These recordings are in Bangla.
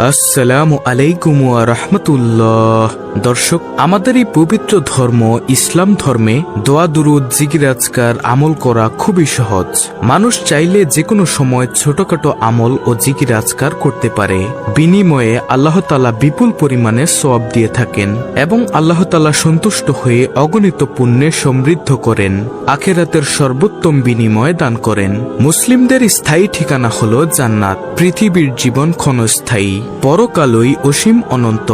আসসালামু আলাইকুম রাহমাতুল্লাহ। দর্শক, আমাদের এই পবিত্র ধর্ম, ইসলাম ধর্মে দোয়া, দুরুদ, জিকির, আজকার আমল করা খুবই সহজ। মানুষ চাইলে যে কোনো সময় ছোটখাটো আমল ও জিকির, আজকার করতে পারে। বিনিময়ে আল্লাহ তালা বিপুল পরিমাণে সওয়াব দিয়ে থাকেন এবং আল্লাহ তালা সন্তুষ্ট হয়ে অগণিত পুণ্যে সমৃদ্ধ করেন, আখেরাতের সর্বোত্তম বিনিময় দান করেন। মুসলিমদের স্থায়ী ঠিকানা হলো জান্নাত, পৃথিবীর জীবন ক্ষণস্থায়ী। পরকালই অসীম অনন্ত।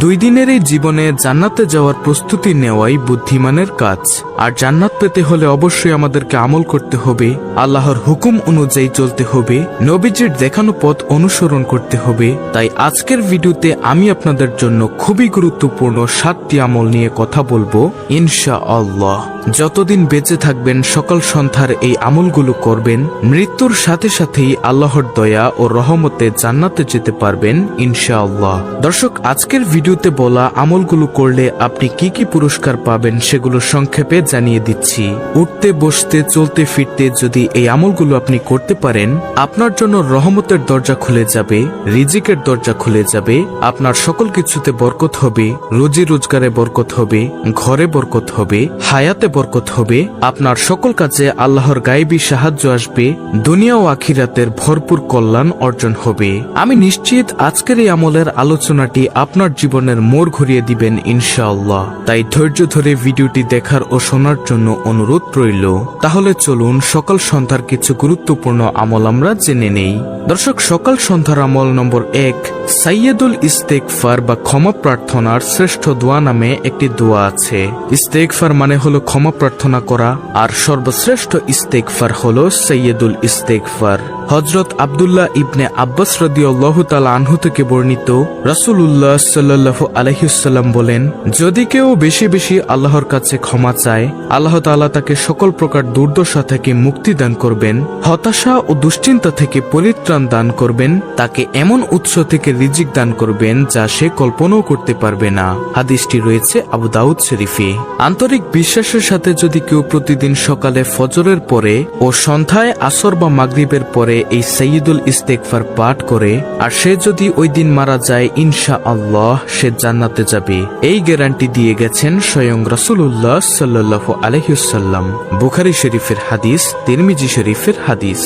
দুই দিনের এই জীবনে জান্নাতে যাওয়ার প্রস্তুতি নেওয়াই বুদ্ধিমানের কাজ। আর জান্নাত পেতে হলে অবশ্যই আমাদেরকে আমল করতে হবে, আল্লাহর হুকুম অনুযায়ী চলতে হবে, নবীজির দেখানো পথ অনুসরণ করতে হবে। তাই আজকের ভিডিওতে আমি আপনাদের জন্য খুবই গুরুত্বপূর্ণ সাতটি আমল নিয়ে কথা বলব ইনশা আল্লাহ যতদিন বেঁচে থাকবেন, সকাল সন্ধ্যার এই আমলগুলো করবেন, মৃত্যুর সাথে সাথেই আল্লাহর দয়া ও রহমতে জান্নাতে যেতে পারবেন। ইনশাআল্লাহ। দর্শক, আজকের ভিডিওতে বলা আমলগুলো করলে আপনি কি কি পুরস্কার পাবেন সেগুলো সংক্ষেপে জানিয়ে দিচ্ছি। উঠতে, বসতে, চলতে, ফিরতে যদি এই আমলগুলো আপনি করতে পারেন, আপনার জন্য রহমতের দরজা খুলে যাবে, রিজিকের দরজা খুলে যাবে, আপনার সকল কিছুতে বরকত হবে, রুজি রোজগারে বরকত হবে, ঘরে বরকত হবে, হায়াতে বরকত হবে, আপনার সকল কাজে আল্লাহর গায়েবী সাহায্য আসবে, দুনিয়া ও আখিরাতের ভরপুর কল্যাণ অর্জন হবে। আমি নিশ্চিত আজকের এই আমলের আলোচনাটি আপনার জীবনের মোড় ঘুরিয়ে দিবেন ইনশাআল্লাহ। তাই ধৈর্য ধরে ভিডিওটি দেখার ও শোনার জন্য অনুরোধ রইল। তাহলে চলুন সকাল সন্ধ্যার কিছু গুরুত্বপূর্ণ আমল আমরা জেনে নেই। দর্শক, সকাল সন্ধ্যার আমল নম্বর এক সাইয়েদুল ইস্তেকফার বা ক্ষমা প্রার্থনার শ্রেষ্ঠ দোয়া নামে একটি দোয়া আছে। ইস্তেকফার মানে হলো ক্ষমা প্রার্থনা করা, আর সর্বশ্রেষ্ঠ ইস্তেকফার হলো সৈয়দুল ইস্তেকফার হজরত আবদুল্লাহ ইবনে আব্বাস রদিয়াল্লাহ তালা আনহু থেকে বর্ণিত রাসূলুল্লাহ সাল্লাল্লাহু আলহিউসাল্লাম বলেন, যদি কেউ বেশি বেশি আল্লাহর কাছে ক্ষমা চায়, আল্লাহ তাআলা তাকে সকল প্রকার দুর্দশা থেকে মুক্তি দান করবেন, হতাশা ও দুশ্চিন্তা থেকে পরিত্রাণ দান করবেন, তাকে এমন উৎস থেকে রিজিক দান করবেন যা সে কল্পনাও করতে পারবে না। হাদিসটি রয়েছে আবু দাউদ শরীফে। আন্তরিক বিশ্বাসের সাথে যদি কেউ প্রতিদিন সকালে ফজরের পরে ও সন্ধ্যায় আসর বা মাগরিবের পরে এই সঈদুল ইস্তেকফার পাঠ করে, আর সে যদি ওই দিন মারা যায় ইনশা আল্লাহ সে জান্নাতে যাবে। এই গ্যারান্টি দিয়ে গেছেন স্বয়ং রসুল্লাহ সাল্লাহ আলহিউসাল্লাম বুখারি শরীফের হাদিস, তিরমিজি শরীফের হাদিস।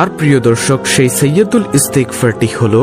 আর প্রিয় দর্শক, সেই সৈয়দুল ইস্তেকফারটি হলো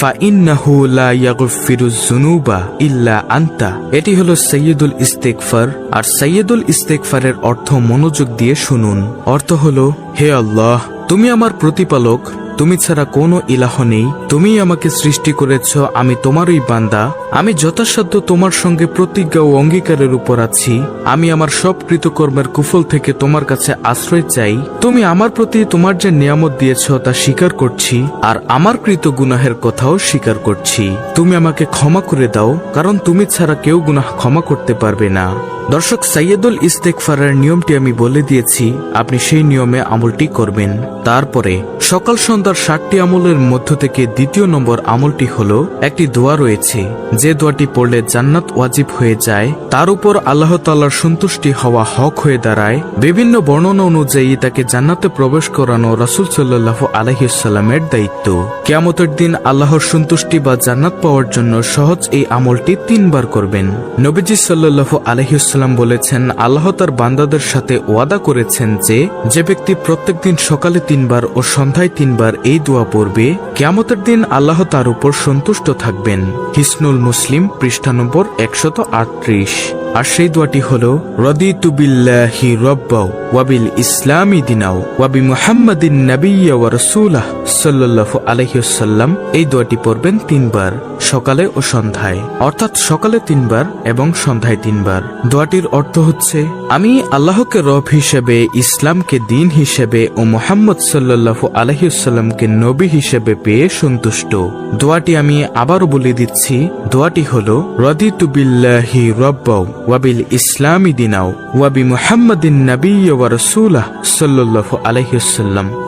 ফাইন্নাহু লা ইয়াগফিরু জুনুবা ইল্লা আন্তা। এটি হলো সৈয়দুল ইস্তেকফার আর সৈয়দুল ইস্তেকফারের অর্থ মনোযোগ দিয়ে শুনুন। অর্থ হলো, হে আল্লাহ, তুমি আমার প্রতিপালক তুমি ছাড়া কোনো ইলাহ নেই। তুমি আমাকে সৃষ্টি করেছ, আমি তোমারই বান্দা। আমি যথাসাধ্য তোমার সঙ্গে প্রতিজ্ঞা ও অঙ্গীকারের উপর আছি। আমি আমার সব কৃতকর্মের কুফল থেকে তোমার কাছে আশ্রয় চাই। তুমি আমার প্রতি তোমার যে নিয়ামত দিয়েছ, তা স্বীকার করছি, আর আমার কৃত গুনাহের কথাও স্বীকার করছি। তুমি আমাকে ক্ষমা করে দাও, কারণ তুমি ছাড়া কেউ গুনাহ ক্ষমা করতে পারবে না। দর্শক, সাইয়েদুল ইস্তেকফারের নিয়মটি আমি বলে দিয়েছি, আপনি সেই নিয়মে আমলটি করবেন। তারপরে, সকাল সন্ধ্যার ষাটটি আমলের মধ্য থেকে দ্বিতীয় নম্বর আমলটি হল, একটি দোয়া রয়েছে। যে দোয়াটি পড়লে জান্নাত ওয়াজিব হয়ে যায়, তার উপর আল্লাহ তাল্লার সন্তুষ্টি হওয়া হক হয়ে দাঁড়ায়। বিভিন্ন বর্ণনা অনুযায়ী তাকে জান্নাতে প্রবেশ করানো রাসুল সাল্লাহ আলহিসাল্লামের দায়িত্ব। কেয়ামতের দিন আল্লাহর সন্তুষ্টি বা জান্নাত পাওয়ার জন্য সহজ এই আমলটি তিনবার করবেন। নবীজি সাল্লাহ আলহিউসাল্লাম বলেছেন, আল্লাহ তার বান্দাদের সাথে ওয়াদা করেছেন যে যে ব্যক্তি প্রত্যেক দিন সকালে তিনবার ও সন্ধ্যায় তিনবার এই দোয়া পড়বে, কেয়ামতের দিন আল্লাহ তার উপর সন্তুষ্ট থাকবেন। হিসনুল মুসলিম পৃষ্ঠা নম্বর একশত আটত্রিশ। আর সেই দোয়াটি হল, রদিতু বিল্লাহি রব্বাও ওয়াবিল ইসলামী দিনাও ওয়াবি মুহাম্মাদিন নাবিয়্যা ওয়া রাসূলাহ সাল্লাল্লাহু আলাইহি ওয়াসাল্লাম। এই দোয়াটি পড়বেন তিনবার, সকালে ও সন্ধ্যায়। অর্থাৎ সকালে তিনবার এবং সন্ধ্যায় তিনবার। দোয়াটির অর্থ হচ্ছে, আমি আল্লাহকে রব হিসেবে, ইসলামকে দিন হিসেবে ও মোহাম্মদ সাল্লাল্লাহু আলাইহি ওয়াসাল্লামকে নবী হিসেবে পেয়ে সন্তুষ্ট। দোয়াটি আমি আবারও বলে দিচ্ছি, দোয়াটি হলো, রদিতু বিল্লাহি রব্বাও ওয়াবিল ইসলামী দিনাও ওয়াবি মুহাম্মাদিন নবী ওয়া রাসূলাহ সাল্লাল্লাহু আলাইহি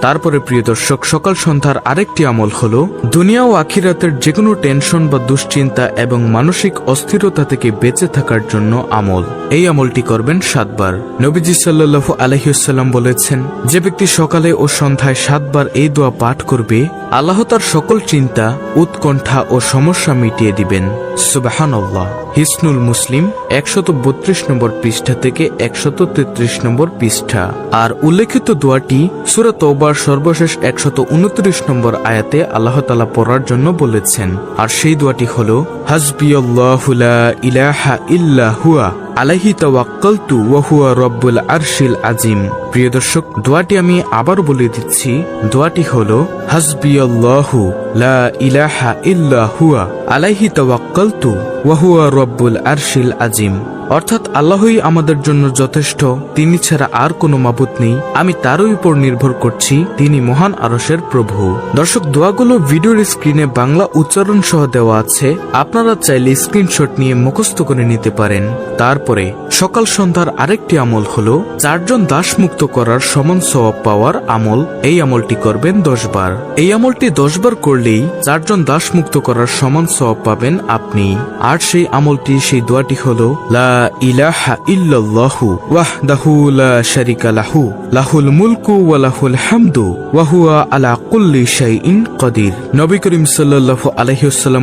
তারপরে প্রিয় দর্শক, সকাল সন্ধ্যার আরেকটি আমল হলো, দুনিয়া ও আখিরাতের যে কোনো টেনশন বা দুশ্চিন্তা এবং মানসিক অস্থিরতা থেকে বেঁচে থাকার জন্য আমল। এই আমলটি করবেন সাতবার। নবীজি সাল্লাল্লাহু আলাইহি বলেছেন, যে ব্যক্তি সকালে ও সন্ধ্যায় সাতবার এই দোয়া পাঠ করবে, আল্লাহ তার সকল চিন্তা, উৎকণ্ঠা ও সমস্যা মিটিয়ে দিবেন। সুবাহান্লাহ হিসনুল মুসলিম একশত বত্রিশ নম্বর পৃষ্ঠা থেকে একশত তেত্রিশ নম্বর পৃষ্ঠা। আর উল্লেখিত দোয়াটি সুরা তৌবার সর্বশেষ একশত উনত্রিশ নম্বর আয়াতে আল্লাহ তালা পড়ার জন্য বলেছেন। আর সেই দোয়াটি হল হাসবিয়াল্লাহুলা ইলাহা ইল্লা হুয়া, আলাইহি তাওয়াক্কালতু ওয়া হুয়া রব্বুল আরশিল আজিম প্রিয় দর্শক, দোয়াটি আমি আবার বলে দিচ্ছি। দোয়াটি হলো, হাসবিয়াল্লাহু লা ইলাহা ইল্লা হুয়া, আলাইহি তাওয়াক্কালতু ওয়া হুয়া রব্বুল আরশিল আজিম অর্থাৎ আল্লাহই আমাদের জন্য যথেষ্ট, তিনি ছাড়া আর কোনো মাবুত নেই। আমি তারই উপর নির্ভর করছি, তিনি মহান আরসের প্রভু। দর্শক, দোয়াগুলো ভিডিওর স্ক্রিনে বাংলা উচ্চারণ সহ দেওয়া আছে। আপনারা চাইলে স্ক্রিনশট নিয়ে মুখস্থ করে নিতে পারেন। তারপরে, সকাল সন্ধ্যার আরেকটি আমল হলো, চারজন দাস মুক্ত করার সমান সওয়াব পাওয়ার আমল। এই আমলটি করবেন দশ বার এই আমলটি দশ বার করলেই চারজন দাস মুক্ত করার সমান সওয়াব পাবেন আপনি। আর সেই আমলটি, সেই দোয়াটি হলো, লা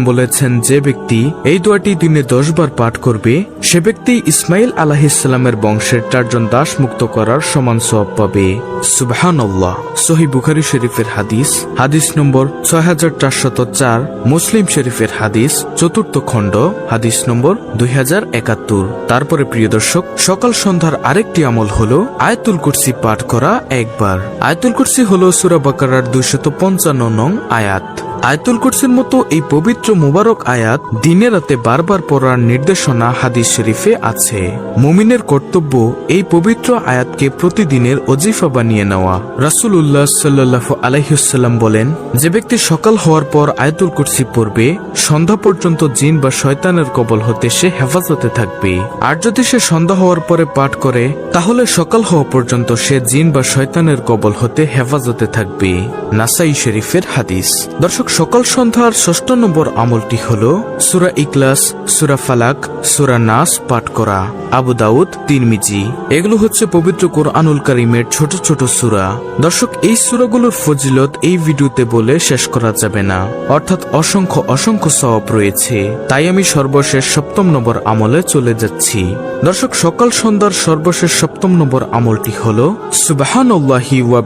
বলেছেন, যে ব্যক্তি এই দোয়াটি দিনে 10 বার পাঠ করবে, সে ব্যক্তি ইসমাইল আলাইহিসসালামের বংশের চারজন দাস মুক্ত করার সমান সওয়াব পাবে। সুবহানাল্লাহ। সহি বুখারী শরীফের হাদিস হাদিস নম্বর 6404 মুসলিম শরীফের হাদিস, চতুর্থ খণ্ড, হাদিস নম্বর 2071 তারপরে প্রিয় দর্শক, সকাল সন্ধ্যার আরেকটি আমল হলো আয়তুল কুরসি পাঠ করা একবার। আয়তুল কুরসি হলো সুরাবাকার দুইশত পঞ্চান্ন নং আয়াত। আয়াতুল কুরসির মতো এই পবিত্র মুবারক আয়াত দিনে রাতে বারবার পড়ার নির্দেশনা হাদিস শরীফে আছে। মুমিনের কর্তব্য এই পবিত্র আয়াতকে প্রতিদিনের অজিফা বানিয়ে নেওয়া। রাসূলুল্লাহ সাল্লাল্লাহু আলাইহিসাল্লাম বলেন, যে ব্যক্তি সকাল হওয়ার পর আয়াতুল কুরসি পড়বে, সন্ধ্যা পর্যন্ত জিন বা শয়তানের কবল হতে সে হেফাজতে থাকবে। আর যদি সে সন্ধ্যা হওয়ার পরে পাঠ করে, তাহলে সকাল হওয়া পর্যন্ত সে জিন বা শয়তানের কবল হতে হেফাজতে থাকবে। নাসাই শরীফের হাদিস। দর্শক সকাল সন্ধ্যার ষষ্ঠ নম্বর আমলটি হল সুরা ইকলাস সুরা ফালাক, সুরা নাস পাঠ করা। আবু দাউদ, তিরমিজি। এগুলো হচ্ছে পবিত্র কোরআনুল কারিমের ছোট ছোট সুরা। দর্শক, এই সুরাগুলোর ফজিলত এই ভিডিওতে বলে শেষ করা যাবে না। অর্থাৎ অসংখ্য অসংখ্য সওয়াব রয়েছে। তাই আমি সর্বশেষ সপ্তম নম্বর আমলে চলে যাচ্ছি। দর্শক, সকাল সন্ধ্যার সর্বশেষ সপ্তম নম্বর আমলটি হল সুবাহান্লাহি ওয়া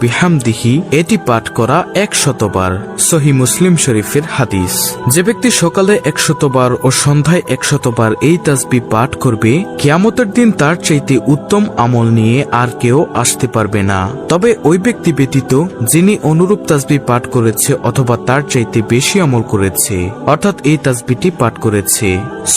এটি পাঠ করা এক শতবার সহি মুসলিম শরীফের হাদিস। যে ব্যক্তি সকালে একশতবার ও সন্ধ্যায় একশতবার এই তাজবি পাঠ করবে, কিয়ামতের দিন তার চাইতে উত্তম আমল নিয়ে আর কেউ আসতে পারবে না। তবে ওই ব্যক্তি ব্যতীত যিনি অনুরূপ তাজবি পাঠ করেছে অথবা তার চাইতে বেশি আমল করেছে, অর্থাৎ এই তাজবিটি পাঠ করেছে।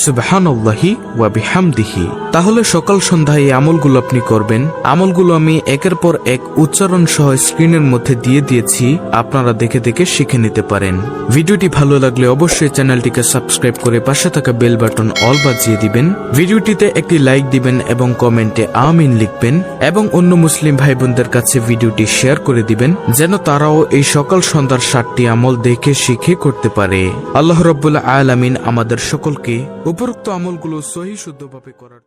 সুবহানাল্লাহি ওয়া বিহামদিহি। তাহলে সকাল সন্ধ্যায় এই আমলগুলো আপনি করবেন। আমলগুলো আমি একের পর এক উচ্চারণ সহ স্ক্রিনের মধ্যে দিয়ে দিয়েছি, আপনারা দেখে দেখে শিখে নিতে পারেন। ভিডিওটি ভালো লাগলে অবশ্যই চ্যানেলটিকে সাবস্ক্রাইব করে পাশে থাকা বেল বাটন অল বাজিয়ে দিবেন। ভিডিওটিতে একটি লাইক দিবেন এবং কমেন্টে আমিন লিখবেন এবং অন্য মুসলিম ভাই বোনদের কাছে ভিডিওটি শেয়ার করে দিবেন, যেন তারাও এই সকাল সন্ধ্যার সাতটি আমল দেখে শিখে করতে পারে। আল্লাহ রব্বুল্লাহ আলামিন আমাদের সকলকে উপরোক্ত আমলগুলো সহি শুদ্ধভাবে করার